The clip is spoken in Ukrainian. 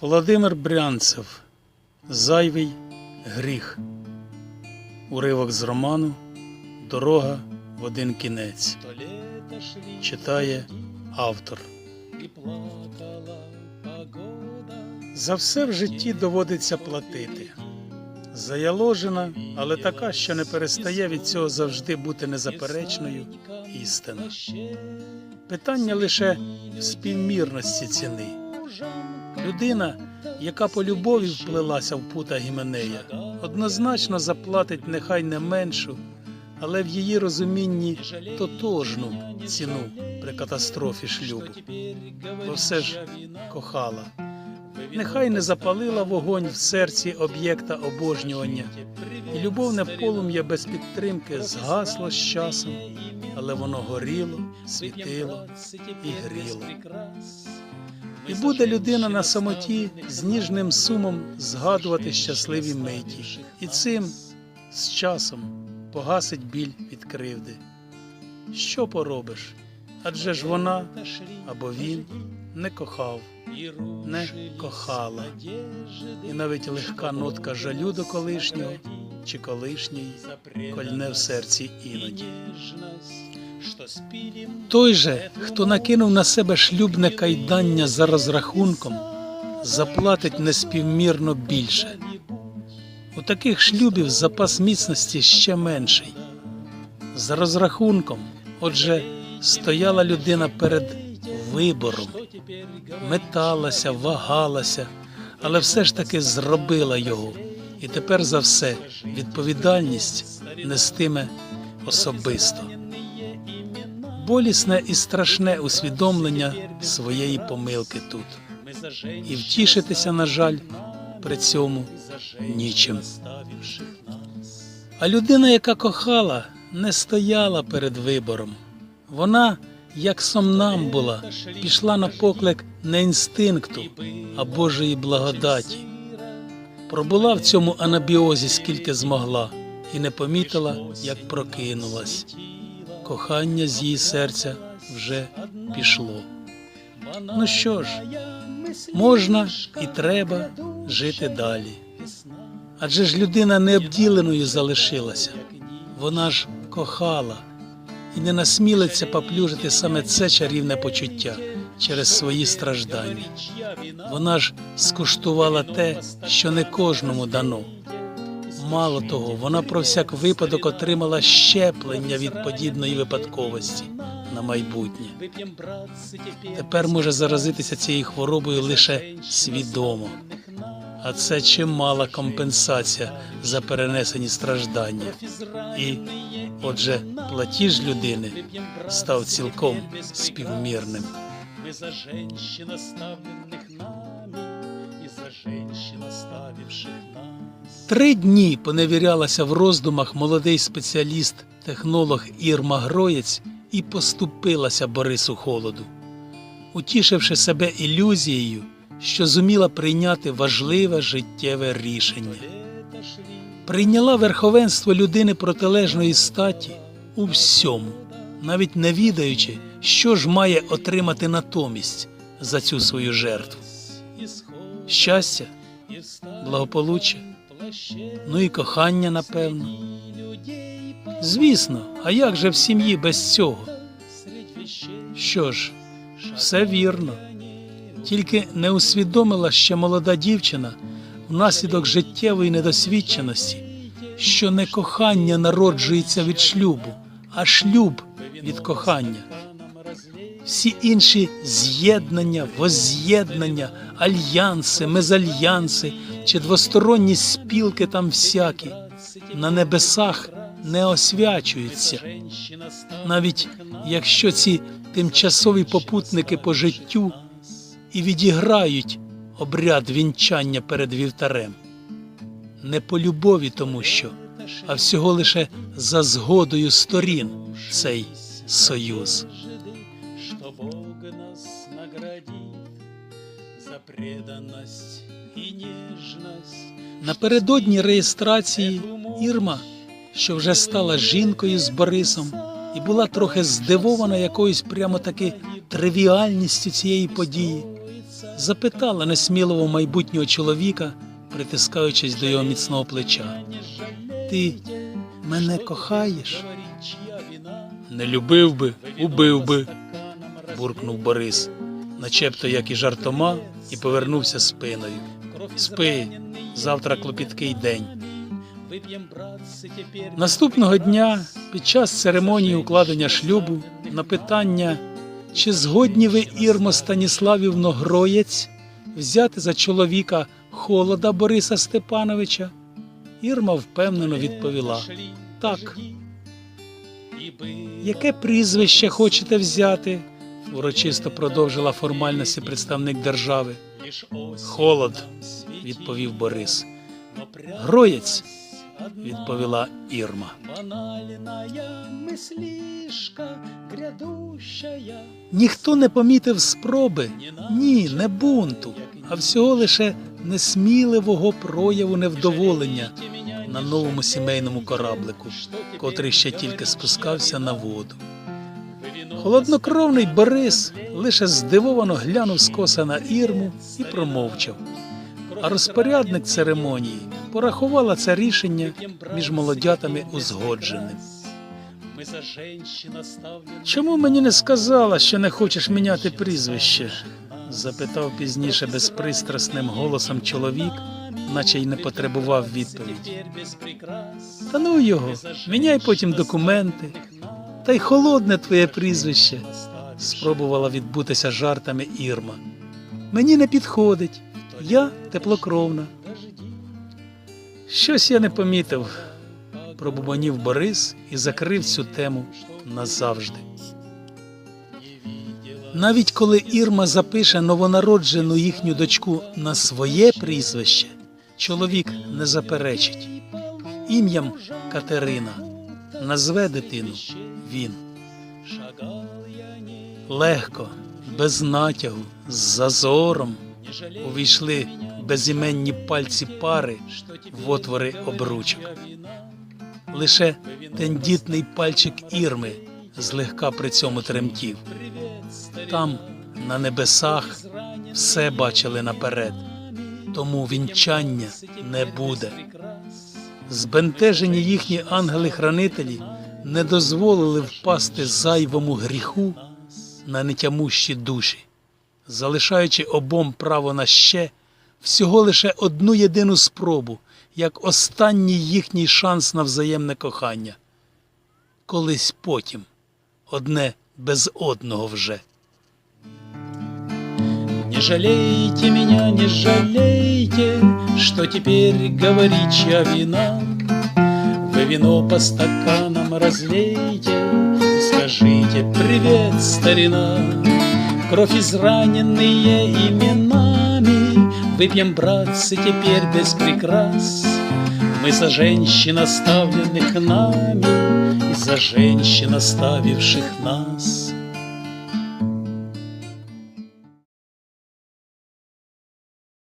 Володимир Брянцев Зайвий гріх. Уривок з роману Дорога в один кінець. Читає автор. За все в житті доводиться платити. Заяложена, але така, що не перестає від цього завжди бути незаперечною істина. Питання лише в співмірності ціни. Людина, яка по любові вплилася в пута Гіменея, однозначно заплатить нехай не меншу, але в її розумінні тотожну ціну при катастрофі шлюбу. Бо все ж кохала. Нехай не запалила вогонь в серці об'єкта обожнювання, і любовне полум'я без підтримки згасло з часом, але воно горіло, світило і гріло. І буде людина на самоті з ніжним сумом згадувати щасливі миті, і цим з часом погасить біль від кривди. Що поробиш? Адже ж вона або він не кохав, не кохала, і навіть легка нотка жалю до колишнього чи колишньої кольне в серці іноді. Той же, хто накинув на себе шлюбне кайдання за розрахунком, заплатить неспівмірно більше. У таких шлюбів запас міцності ще менший. За розрахунком, отже, стояла людина перед вибором, металася, вагалася, але все ж таки зробила його. І тепер за все відповідальність нестиме особисто болісне і страшне усвідомлення своєї помилки тут. І втішитися, на жаль, при цьому нічим. А людина, яка кохала, не стояла перед вибором. Вона, як сомнамбула, пішла на поклик не інстинкту, а Божої благодаті. Пробула в цьому анабіозі скільки змогла, і не помітила, як прокинулась кохання з її серця вже пішло. Ну що ж, можна і треба жити далі. Адже ж людина необділеною залишилася, вона ж кохала і не насмілиться поплюжити саме це чарівне почуття через свої страждання. Вона ж скуштувала те, що не кожному дано. Мало того, вона про всяк випадок отримала щеплення від подібної випадковості на майбутнє. Тепер може заразитися цією хворобою лише свідомо. А це чимала компенсація за перенесені страждання. І, отже, платіж людини став цілком співмірним. Мы за Три дні поневірялася в роздумах молодий спеціаліст, технолог Ірма Гроєць і поступилася Борису Холоду, утішивши себе ілюзією, що зуміла прийняти важливе життєве рішення. Прийняла верховенство людини протилежної статі у всьому, навіть не відаючи, що ж має отримати натомість за цю свою жертву. Щастя, благополуччя, ну і кохання, напевно. Звісно, а як же в сім'ї без цього? Що ж, все вірно. Тільки не усвідомила ще молода дівчина внаслідок життєвої недосвідченості, що не кохання народжується від шлюбу, а шлюб від кохання. Всі інші з'єднання, возз'єднання, альянси, мезальянси чи двосторонні спілки там всякі на небесах не освячуються, навіть якщо ці тимчасові попутники по життю і відіграють обряд вінчання перед вівтарем. Не по любові тому що, а всього лише за згодою сторін цей союз. Преданность и нежность. Напередодні реєстрації Ірма, що вже стала жінкою з Борисом, і була трохи здивована якоюсь прямо таки тривіальністю цієї події, запитала несміливо майбутнього чоловіка, притискаючись до його міцного плеча. Ти мене кохаєш? Не любив би, убив би, буркнув Борис, начебто як і жартома, і повернувся спиною. Спи, завтра клопіткий день. Наступного дня, під час церемонії укладення шлюбу, на питання, чи згодні ви, Ірмо Станіславівно Гроєць, взяти за чоловіка холода Бориса Степановича, Ірма впевнено відповіла: Так. Яке прізвище хочете взяти? урочисто продовжила формальності представник держави. Холод, відповів Борис. Гроєць, відповіла Ірма. Ніхто не помітив спроби, ні, не бунту, а всього лише несміливого прояву невдоволення на новому сімейному кораблику, котрий ще тільки спускався на воду. Холоднокровний Борис лише здивовано глянув скоса на Ірму і промовчав. А розпорядник церемонії порахувала це рішення між молодятами узгодженим. Чому мені не сказала, що не хочеш міняти прізвище? запитав пізніше безпристрасним голосом чоловік, наче й не потребував відповіді. Та ну його, міняй потім документи. Та й холодне твоє прізвище, спробувала відбутися жартами Ірма. Мені не підходить, я теплокровна. Щось я не помітив, пробубанів Борис і закрив цю тему назавжди. Навіть коли Ірма запише новонароджену їхню дочку на своє прізвище, чоловік не заперечить. Ім'ям Катерина назве дитину він. Легко, без натягу, з зазором увійшли безіменні пальці пари в отвори обручок. Лише тендітний пальчик Ірми злегка при цьому тремтів. Там, на небесах, все бачили наперед, тому вінчання не буде. Збентежені їхні ангели-хранителі не дозволили впасти зайвому гріху на нетямущі душі, залишаючи обом право на ще всього лише одну єдину спробу, як останній їхній шанс на взаємне кохання. Колись потім, одне без одного вже. Не жалейте меня, не жалейте, Что теперь говорить чья вина. Вы вино по стаканам разлейте, Скажите привет, старина. Кровь израненные именами Выпьем, братцы, теперь без прикрас. Мы за женщин, оставленных нами, И за женщин, оставивших нас.